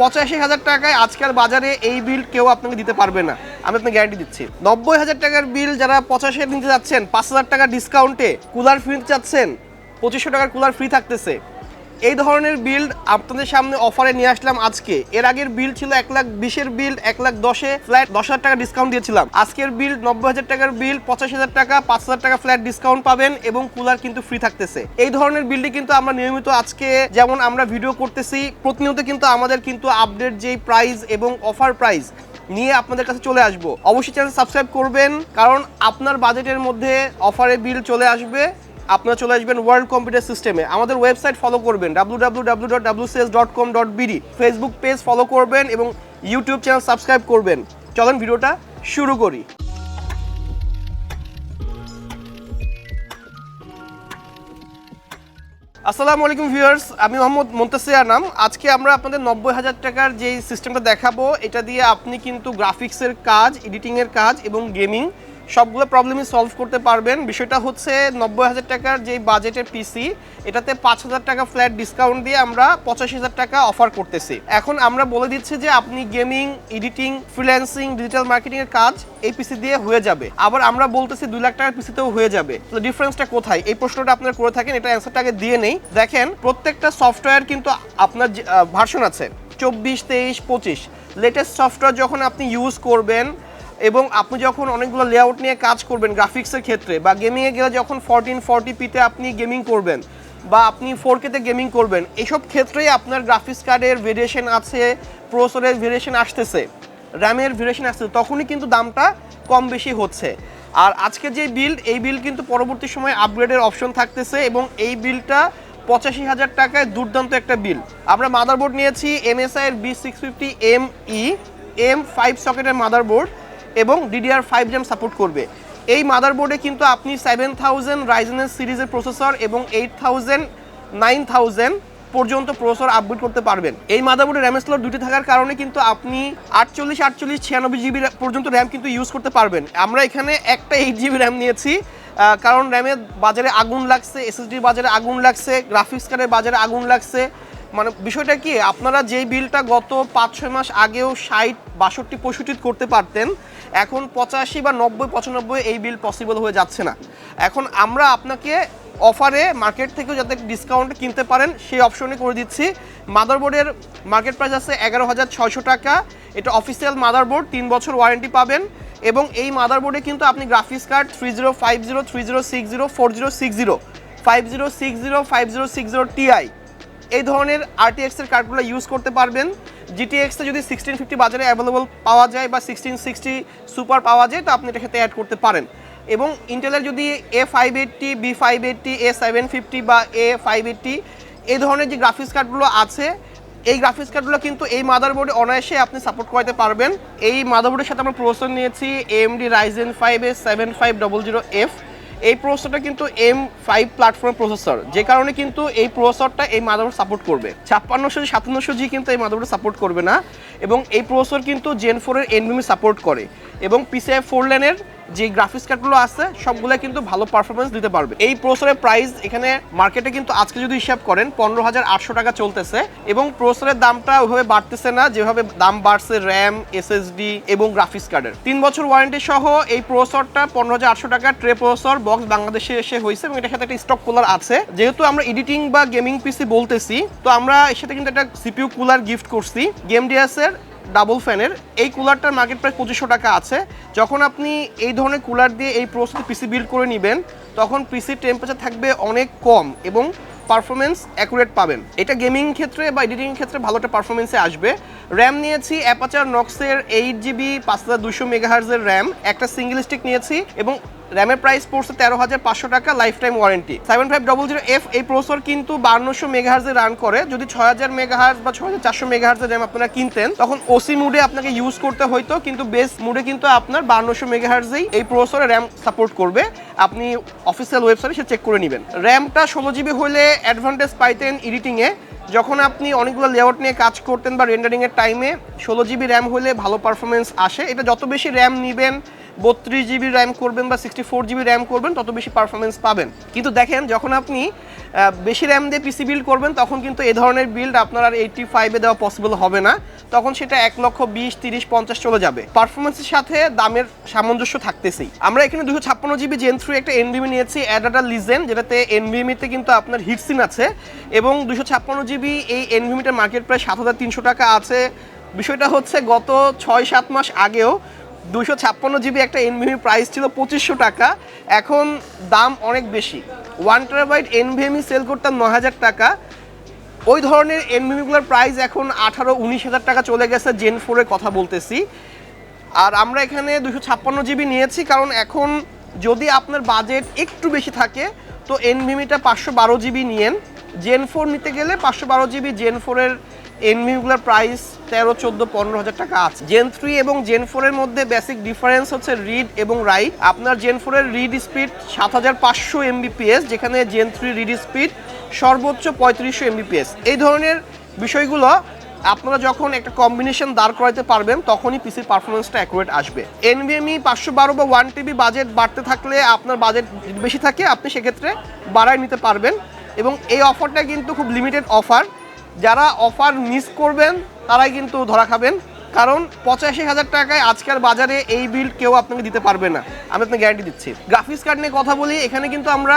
পঁচাশি হাজার টাকায় আজকাল বাজারে এই বিল কেউ আপনাকে দিতে পারবে না। আমি আপনাকে গ্যারান্টি দিচ্ছি। নব্বই হাজার টাকার বিল যারা পঁচাশি নিতে যাচ্ছেন, পাঁচ হাজার টাকা ডিসকাউন্টে কুলার ফ্রি নিতে চাচ্ছেন পঁচিশশো টাকার কুলার ফ্রি থাকতেছে। এই ধরনের বিল্ড আপনাদের সামনে অফারে নিয়ে আসলাম আজকে। এর আগের বিল ছিল এক লাখ বিশের বিল এক লাখ দশে ফ্ল্যাট দশ হাজার টাকা ডিসকাউন্ট দিয়েছিলাম। আজকের বিল নব্বই হাজার টাকার বিল পঁচাশ হাজার টাকা, পাঁচ হাজার টাকা ফ্ল্যাট ডিসকাউন্ট পাবেন এবং কুলার কিন্তু ফ্রি থাকতেছে। এই ধরনের বিলটি কিন্তু আমরা নিয়মিত আজকে যেমন আমরা ভিডিও করতেছি, প্রতিনিয়ত কিন্তু আমাদের কিন্তু আপডেট যেই প্রাইস এবং অফার প্রাইস নিয়ে আপনাদের কাছে চলে আসব। অবশ্যই চ্যানেল সাবস্ক্রাইব করবেন, কারণ আপনার বাজেটের মধ্যে অফারে বিল চলে আসবে। আপনারা চলে আসবেন ওয়ার্ল্ড কম্পিউটার সিস্টেমে আমাদের ওয়েবসাইট ফলো করবেন W W W dot W dot com dot BD Facebook page follow করবেন এবং ইউটিউব চ্যানেল সাবস্ক্রাইব করবেন। চলেন ভিডিওটা শুরু করি। আসসালামু আলাইকুম ভিউয়ার্স আমি মোহাম্মদ মন্তাসির নাম আজকে আমরা আপনাদের নব্বই হাজার টাকার যে সিস্টেমটা দেখাবো, এটা দিয়ে আপনি কিন্তু গ্রাফিক্সের কাজ এডিটিংয়ের কাজ এবং গেমিং সবগুলো প্রবলেমই সলভ করতে পারবেন। বিষয়টা হচ্ছে নব্বই হাজার টাকার যে বাজেটের পিসি এটাতে পাঁচ হাজার টাকা ফ্ল্যাট ডিসকাউন্ট দিয়ে আমরা পঁচাশি হাজার টাকা অফার করতেছি। এখন আমরা বলে দিচ্ছি যে আপনি গেমিং এডিটিং ফ্রিল্যান্সিং ডিজিটাল মার্কেটিংয়ের কাজ এই পিসি দিয়ে হয়ে যাবে। আবার আমরা বলতেছি দুই লাখ টাকার পিসিতেও হয়ে যাবে। তো ডিফারেন্সটা কোথায়? এই প্রশ্নটা আপনারা করে থাকেন, এটা অ্যান্সারটা আগে দিয়ে নেই। দেখেন, প্রত্যেকটা সফটওয়্যার কিন্তু আপনার ভার্সন আছে, চব্বিশ, তেইশ, পঁচিশ। লেটেস্ট সফটওয়্যার যখন আপনি ইউজ করবেন এবং আপনি যখন অনেকগুলো লেআউট নিয়ে কাজ করবেন গ্রাফিক্সের ক্ষেত্রে বা গেমিংয়ে গেলে যখন ফোরটিন ফর্টি পিতে আপনি গেমিং করবেন বা আপনি ফোর কেতে গেমিং করবেন এইসব ক্ষেত্রেই আপনার গ্রাফিক্স কার্ডের ভেরিয়েশন আছে প্রসেসরের ভেরিয়েশন আসতেছে র্যামের ভেরিয়েশন আসতেছে, তখনই কিন্তু দামটা কম বেশি হচ্ছে। আর আজকে যে বিল্ড এই বিল কিন্তু পরবর্তী সময় আপগ্রেডের অপশন থাকতেছে এবং এই বিলটা পঁচাশি হাজার টাকায় দুর্দান্ত একটা বিল আমরা মাদারবোর্ড নিয়েছি এমএসআই এর B six fifty M E M five সকেটের motherboard এবং ডিডিআর ফাইভ জ্যাম সাপোর্ট করবে। এই মাদারবোর্ডে কিন্তু আপনি সেভেন থাউজেন্ড রাইজেনের সিরিজের প্রসেসর এবং এইট থাউজেন্ড নাইন থাউজেন্ড পর্যন্ত প্রসেসর আপগ্রেড করতে পারবেন। এই মাদারবোর্ডে র্যাম স্লট দুটি থাকার কারণে কিন্তু আপনি আটচল্লিশ আটচল্লিশ, ছিয়ানব্বই জিবি পর্যন্ত র্যাম কিন্তু ইউজ করতে পারবেন। আমরা এখানে একটা এইট জিবি র্যাম নিয়েছি কারণ র্যামের বাজারে আগুন লাগছে এসএসডির বাজারে আগুন লাগছে গ্রাফিক্স কার্ডের বাজারে আগুন লাগছে মানে বিষয়টা কি, আপনারা যেই বিলটা গত পাঁচ, ছয় মাস আগেও ষাট, বাষট্টি, পঁয়ষট্টি করতে পারতেন, এখন পঁচাশি বা নব্বই, পঁচানব্বই এই বিল পসিবল হয়ে যাচ্ছে না। এখন আমরা আপনাকে অফারে মার্কেট থেকেও যাতে ডিসকাউন্ট কিনতে পারেন, সেই অপশনে করে দিচ্ছি। মাদারবোর্ডের মার্কেট প্রাইস আছে এগারো হাজার ছয়শো টাকা। এটা অফিসিয়াল মাদারবোর্ড তিন বছর ওয়ারেন্টি পাবেন। এবং এই মাদারবোর্ডে কিন্তু আপনি graphics card three zero five zero three zero six zero four zero six zero five zero six zero five zero six zero TI এই ধরনের আরটিএক্স এর কার্ডগুলো ইউজ করতে পারবেন। জিটিএক্সে যদি সিক্সটিন ফিফটি বাজারে অ্যাভেলেবল পাওয়া যায় বা সিক্সটিন সিক্সটি সুপার পাওয়া যায়, তো আপনি এটা সাথে অ্যাড করতে পারেন। এবং ইন্টেলের যদি A five eighty B five eighty A seven fifty বা এ ফাইভ এইটটি এই ধরনের যে গ্রাফিক্স কার্ডগুলো আছে, এই গ্রাফিক্স কার্ডগুলো কিন্তু এই মাদারবোর্ডে অনায়াসে আপনি সাপোর্ট করাতে পারবেন। এই মাদারবোর্ডের সাথে আমরা প্রসেসর নিয়েছি AMD Ryzen five A seven five double zero F এই প্রসেসরটা কিন্তু এম ফাইভ প্ল্যাটফর্ম প্রসেসর যে কারণে কিন্তু এই প্রসেসরটা এই মাদারবোর্ড সাপোর্ট করবে। ছাপ্পান্নশো সাতান্নশো জি কিন্তু এই মাদারবোর্ড সাপোর্ট করবে না, এবং এই প্রসেসর কিন্তু জেন ফোরের এনভিমি সাপোর্ট করে, এবং পিসিআই ফোর লেনের যে গ্রাফিক্স কার্ডগুলো আছে, সবগুলো কিন্তু ভালো পারফরমেন্স দিতে পারবে। এই প্রসেসরের প্রাইস এখানে মার্কেটে কিন্তু আজকে যদি হিসাব করেন, পনেরো হাজার আটশো টাকা চলতেছে এবং প্রসেসরের দামটা ওইভাবে বাড়তেছে না, যেভাবে দাম বাড়ছে র্যাম এসএসডি এবং গ্রাফিক্স কার্ডের তিন বছর ওয়ারেন্টি সহ এই প্রসেসরটা পনেরো হাজার আটশো টাকা ট্রে প্রসেসর বক্স বাংলাদেশে এসে হয়েছে এবং এটার সাথে একটা স্টক কুলার আছে। যেহেতু আমরা এডিটিং বা গেমিং পিসি বলতেছি, তো আমরা এর সাথে কিন্তু একটা সিপিউ কুলার গিফট করছি। গেম ডিএসের ডাবল ফ্যানের, এই কুলারটার মার্কেট প্রাইস পঁচিশশো টাকা আছে। যখন আপনি এই ধরনের কুলার দিয়ে এই প্রসেসে পিসি বিল্ড করে নেবেন, তখন পিসির টেম্পারেচার থাকবে অনেক কম এবং পারফরমেন্স অ্যাকুরেট পাবেন। এটা গেমিং ক্ষেত্রে বা এডিটিং ক্ষেত্রে ভালো একটা পারফরমেন্সে আসবে। র্যাম নিয়েছি অ্যাপাচার নক্সের এইট জিবি পাঁচ হাজার দুশো মেগাহার্জের র্যাম একটা সিঙ্গেল স্টিক নিয়েছি এবং র্যামের প্রাইস পড়ছে তেরো হাজার পাঁচশো টাকা life time warranty seven five double zero F এই প্রসেসর কিন্তু বান্নশো মেগাহার্জে রান করে। যদি ছয় হাজার মেগাহার্জ বা ছয় হাজার চারশো মেগাহার্জের র্যাম আপনারা কিনতেন, তখন ওসি মুডে আপনাকে ইউজ করতে হইতো, কিন্তু বেস মুডে কিন্তু আপনার বান্নশো মেগাহার্জেই এই প্রসেসরে র্যাম সাপোর্ট করবে। আপনি অফিসিয়াল ওয়েবসাইটে সে চেক করে নেবেন। র্যামটা ষোলো জিবি হলে অ্যাডভান্টেজ পাইতেন এডিটিংয়ে যখন আপনি অনেকগুলো লেআউট নিয়ে কাজ করতেন বা রেন্ডারিংয়ের টাইমে ষোলো জিবি র্যাম হলে ভালো পারফরমেন্স আসে। এটা যত বেশি র্যাম নেবেন বত্রিশ জিবি র্যাম করবেন বা সিক্সটি ফোর জিবি র্যাম করবেন, তত বেশি পারফরমেন্স পাবেন। কিন্তু দেখেন, যখন আপনি বেশি র্যাম দিয়ে পিসি বিল্ড করবেন, তখন কিন্তু এ ধরনের বিল্ড আপনার আর এইটটি ফাইভে দেওয়া পসিবল হবে না। তখন সেটা এক লক্ষ বিশ, তিরিশ, পঞ্চাশ চলে যাবে। পারফরমেন্সের সাথে দামের সামঞ্জস্য থাকতেছেই। আমরা এখানে দুশো ছাপ্পান্ন জিবি জেন থ্রি একটা এনভিএমি নিয়েছি অ্যাডাটা লিজেন যেটাতে এনভিএমিতে কিন্তু আপনার হিটসিন আছে। এবং দুশো ছাপ্পান্ন জিবি এই এনভিএমিটার মার্কেট প্রায় সাত হাজার তিনশো টাকা আছে। বিষয়টা হচ্ছে গত ছয় সাত মাস আগেও দুশো ছাপ্পান্ন জিবি একটা এনভিএমি প্রাইস ছিল পঁচিশশো টাকা। এখন দাম অনেক বেশি। ওয়ান টেরাবাইট এনভিএমি সেল করতাম ন হাজার টাকা। ওই ধরনের এনভিএমিগুলোর প্রাইস এখন আঠারো, উনিশ হাজার টাকা চলে গেছে জেন ফোরের কথা বলতেছি। আর আমরা এখানে দুশো ছাপ্পান্ন জিবি নিয়েছি, কারণ এখন যদি আপনার বাজেট একটু বেশি থাকে, তো এনভিমিটা পাঁচশো বারো জিবি নিয়েন। জেন ফোর নিতে গেলে পাঁচশো বারো জিবি জেন ফোরের এনভিগুলোর প্রাইস তেরো, চোদ্দ, পনেরো হাজার টাকা আছে। জেন থ্রি এবং জেন ফোরের মধ্যে বেসিক ডিফারেন্স হচ্ছে রিড এবং রাইট আপনার জেন ফোরের রিড স্পিড সাত হাজার পাঁচশো এমবিপিএস যেখানে জেন থ্রি রিড স্পিড সর্বোচ্চ পঁয়ত্রিশশো এমবিপিএস এই ধরনের বিষয়গুলো আপনারা যখন একটা কম্বিনেশন দাঁড় করাতে পারবেন, তখনই পিসির পারফরমেন্সটা অ্যাকুরেট আসবে। এনভিএমই পাঁচশো বারো বা ওয়ান টিবি বাজেট বাড়তে থাকলে আপনার বাজেট বেশি থাকে, আপনি সেক্ষেত্রে বাড়ায় নিতে পারবেন। এবং এই অফারটা কিন্তু খুব লিমিটেড অফার যারা অফার মিস করবেন, তারাই কিন্তু ধরা খাবেন। কারণ পঁচাশি হাজার টাকায় আজকের বাজারে এই বিল কেউ আপনাকে দিতে পারবে না। আমি আপনাকে গ্যারান্টি দিচ্ছি। গ্রাফিক্স কার্ড নিয়ে কথা বলি, এখানে কিন্তু আমরা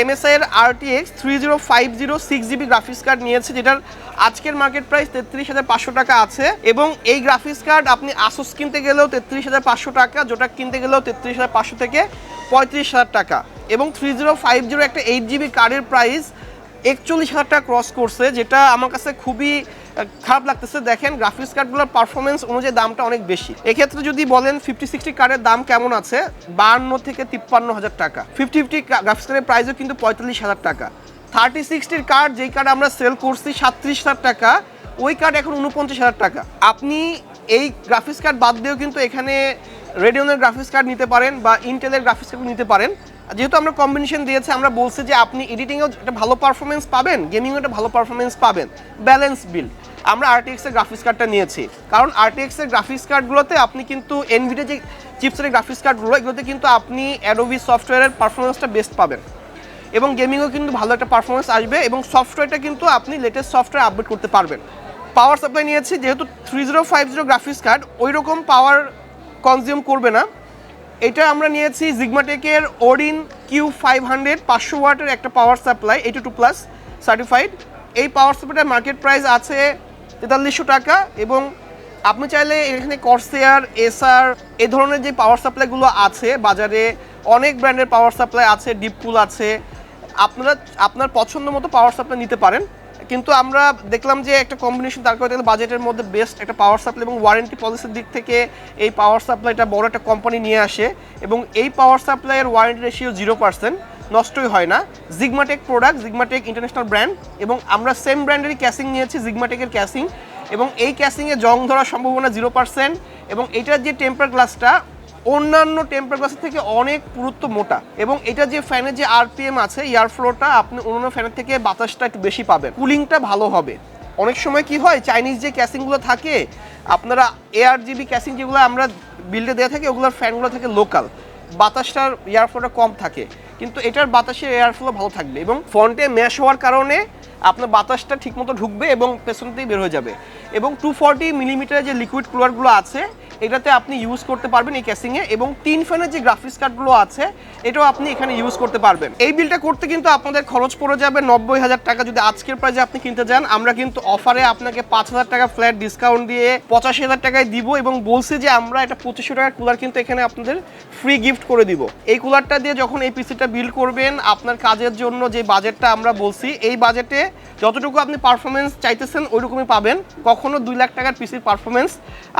এমএসআই এর RTX three zero five zero six GB graphics card নিয়েছি, যেটার আজকের মার্কেট প্রাইস তেত্রিশ হাজার পাঁচশো টাকা আছে। এবং এই গ্রাফিক্স কার্ড আপনি আসুস কিনতে গেলেও তেত্রিশ হাজার পাঁচশো টাকা যেটা কিনতে গেলেও তেত্রিশ হাজার পাঁচশো থেকে পঁয়ত্রিশ হাজার টাকা। এবং থ্রি জিরো ফাইভ জিরো একটা এইট জিবি কার্ডের প্রাইস একচল্লিশ হাজার টাকা ক্রস করছে, যেটা আমার কাছে খুবই খারাপ লাগতেছে। দেখেন গ্রাফিক্স কার্ডগুলোর পারফরমেন্স অনুযায়ী দামটা অনেক বেশি। এক্ষেত্রে যদি বলেন ফিফটি সিক্সটি কার্ডের দাম কেমন আছে, বাহান্ন থেকে তিপ্পান্ন হাজার টাকা। ফিফটি ফিফটি গ্রাফিক্স কার্ডের প্রাইসও কিন্তু পঁয়তাল্লিশ হাজার টাকা। থার্টি সিক্সটির কার্ড যেই কার্ড আমরা সেল করছি সাতত্রিশ হাজার টাকা, ওই কার্ড এখন উনপঞ্চাশ হাজার টাকা। আপনি এই গ্রাফিক্স কার্ড বাদ দিয়েও কিন্তু এখানে রেডিওনের গ্রাফিক্স কার্ড নিতে পারেন বা ইন্টেলের গ্রাফিক্স কার্ড নিতে পারেন। যেহেতু আমরা কম্বিনেশন দিয়েছি, আমরা বলছি যে আপনি এডিটিংয়েও একটা ভালো পারফরমেন্স পাবেন গেমিংও একটা ভালো পারফরমেন্স পাবেন। ব্যালেন্স বিল আমরা আরটিএক্স এর গ্রাফিক্স কার্ডটা নিয়েছি। কারণ আরটিএক্স এর গ্রাফিক্স কার্ডগুলোতে আপনি কিন্তু এনভিডিয়া যে চিপসের গ্রাফিক্স কার্ডগুলো এগুলোতে কিন্তু আপনি অ্যাডোবি সফটওয়্যারের পারফরমেন্সটা বেস্ট পাবেন। এবং গেমিংও কিন্তু ভালো একটা পারফরমেন্স আসবে এবং সফটওয়্যারটা কিন্তু আপনি লেটেস্ট সফটওয়্যার আপডেট করতে পারবেন। পাওয়ার সাপ্লাই নিয়েছি, যেহেতু three zero five zero graphics card ওই রকম পাওয়ার কনজিউম করবে না। এটা আমরা নিয়েছি জিগমাটেকের ওরিন কিউ ফাইভ হান্ড্রেড পাঁচশো ওয়াটের একটা power supply eighty plus certified এই পাওয়ার সাপ্লাইটার মার্কেট প্রাইস আছে তেতাল্লিশশো টাকা এবং আপনি চাইলে এখানে কর্সেয়ার এসআর এ ধরনের যে পাওয়ার সাপ্লাইগুলো আছে বাজারে, অনেক ব্র্যান্ডের পাওয়ার সাপ্লাই আছে ডিপকুল আছে। আপনারা, আপনার পছন্দ মতো পাওয়ার সাপ্লাই নিতে পারেন। কিন্তু আমরা দেখলাম যে একটা কম্বিনেশন তার করে বাজেটের মধ্যে বেস্ট একটা পাওয়ার সাপ্লাই এবং ওয়ারেন্টি পলিসির দিক থেকে এই পাওয়ার সাপ্লাইটা বড় একটা কোম্পানি নিয়ে আসে এবং এই পাওয়ার সাপ্লাইয়ের ওয়ারেন্টি রেশিও জিরো পার্সেন্ট নষ্টই হয় না। Xigmatek product Xigmatek international brand এবং আমরা সেম ব্র্যান্ডেরই ক্যাসিং নিয়েছি জিগমাটেকের ক্যাসিং এবং এই ক্যাসিংয়ে জং ধরার সম্ভাবনা জিরো পার্সেন্ট এবং এটার যে টেম্পার গ্লাসটা অন্যান্য টেম্পার গ্লাসের থেকে অনেক পুরুত্ব মোটা এবং এটা যে ফ্যানের যে আরপিএম আছে, এয়ার ফ্লোটা আপনি অন্যান্য ফ্যানের থেকে বাতাসটা একটু বেশি পাবেন। কুলিংটা ভালো হবে। অনেক সময় কি হয়, চাইনিজ যে ক্যাসিংগুলো থাকে, আপনারা এয়ার জিবি ক্যাসিং যেগুলো আমরা বিল্ডে দেওয়া থাকে, ওগুলোর ফ্যানগুলো থাকে লোকাল। বাতাসটার এয়ার ফ্লোটা কম থাকে, কিন্তু এটার বাতাসের এয়ার ফ্লো ভালো থাকবে এবং ফ্রন্টে ম্যাশ হওয়ার কারণে আপনার বাতাসটা ঠিকমতো ঢুকবে এবং পেছনতেই বের হয়ে যাবে। এবং টু ফর্টি মিলিমিটারের যে লিকুইড কুলারগুলো আছে এটাতে আপনি ইউজ করতে পারবেন এই ক্যাসিংয়ে এবং তিন ফ্যানের যে গ্রাফিক্স কার্ডগুলো আছে, এটাও আপনি এখানে ইউজ করতে পারবেন। এই বিলটা করতে কিন্তু আপনাদের খরচ পড়ে যাবে নব্বই হাজার টাকা। যদি আজকের প্রাইজে আপনি কিনতে যান, আমরা কিন্তু অফারে আপনাকে পাঁচ হাজার টাকা ফ্ল্যাট ডিসকাউন্ট দিয়ে পঁচাশি হাজার টাকায় দিব এবং বলছি যে আমরা এটা পঁচিশশো টাকার কুলার কিন্তু এখানে আপনাদের ফ্রি গিফট করে দিব। এই কুলারটা দিয়ে যখন এই পিসিটা বিল করবেন, আপনার কাজের জন্য যে বাজেটটা আমরা বলছি, এই বাজেটে যতটুকু আপনি পারফরমেন্স চাইতেছেন, ওইরকমই পাবেন। কখনো দুই লাখ টাকার পিসির পারফরমেন্স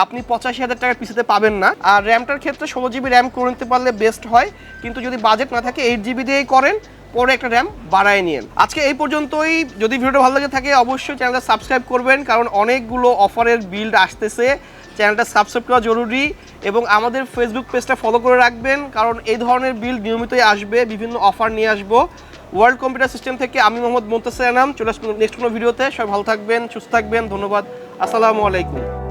আপনি পঁচাশি হাজার টাকার পিসিতে পাবেন না। আর র্যামটার ক্ষেত্রে ষোলো জিবি র্যাম করে নিতে পারলে বেস্ট হয়। কিন্তু যদি বাজেট না থাকে এইট জিবি দিয়েই করেন, পরে একটা র্যাম বাড়ায় নিন আজকে এই পর্যন্তই। যদি ভিডিওটা ভালো লাগে থাকে, অবশ্যই চ্যানেলটা সাবস্ক্রাইব করবেন, কারণ অনেকগুলো অফারের বিল্ড আসতেছে। চ্যানেলটা সাবস্ক্রাইব করা জরুরি এবং আমাদের ফেসবুক পেজটা ফলো করে রাখবেন, কারণ এই ধরনের বিল্ড নিয়মিতই আসবে, বিভিন্ন অফার নিয়ে আসব। ওয়ার্ল্ড কম্পিউটার সিস্টেম থেকে আমি মোহাম্মদ মোন্তাসির আনাম। চলে আসব নেক্সট কোনো ভিডিওতে সবাই ভালো থাকবেন, সুস্থ থাকবেন। ধন্যবাদ। আসসালামু আলাইকুম।